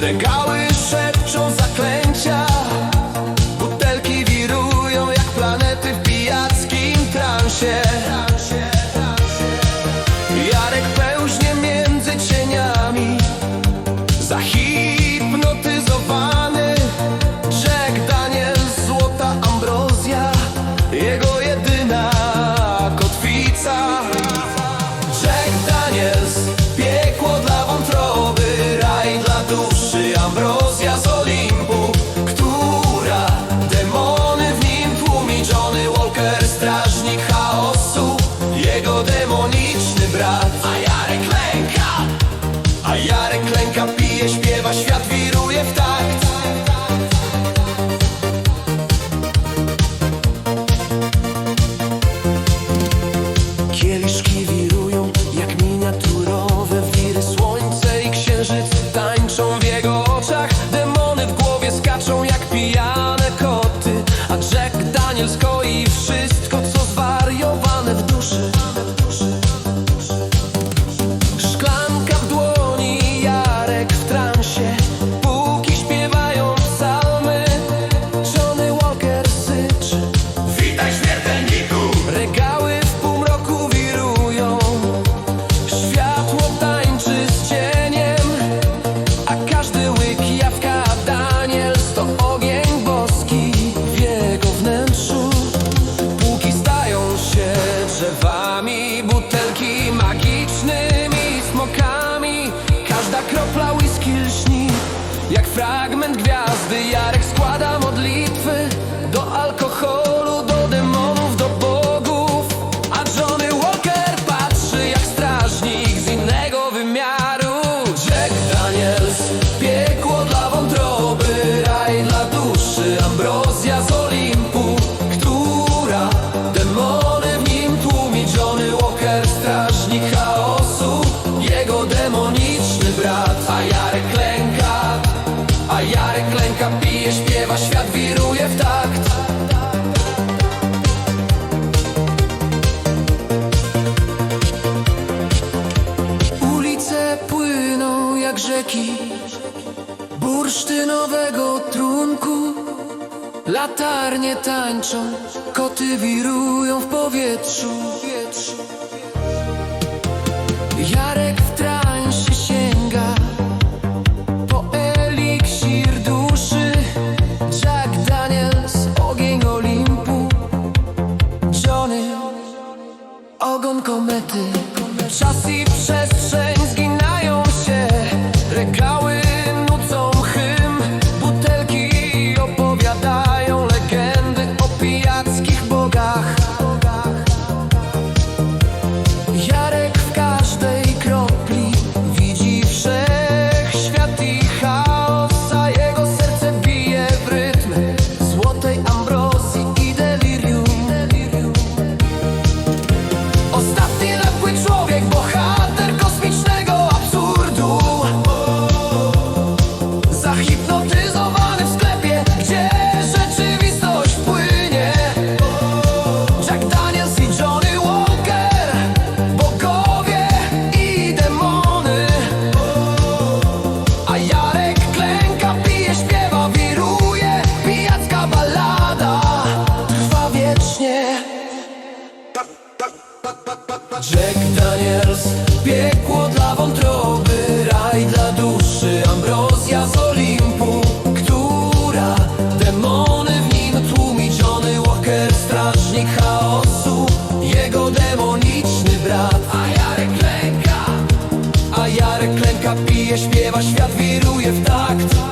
Regały szepczą zaklęcia. Butelki wirują jak planety w pijackim transie. jego demoniczny brat. A Jarek klęka A Jarek klęka, pije, śpiewa, świat wiruje w takt. Kieliszki wirują jak miniaturowe wiry. Słońce i księżyc tańczą w jego oczach. demoniczny brat A Jarek klęka, a Jarek klęka Pije, śpiewa, świat wiruje w takt Ulice płyną jak rzeki Bursztynowego trunku Latarnie tańczą, koty wirują w powietrzu. Jarek w trawie. Ogon komety, czas i przestrzeń. Zginęły Chaosu, jego demoniczny brat. A Jarek klęka, a Jarek klęka Pije, śpiewa, świat wiruje w takt.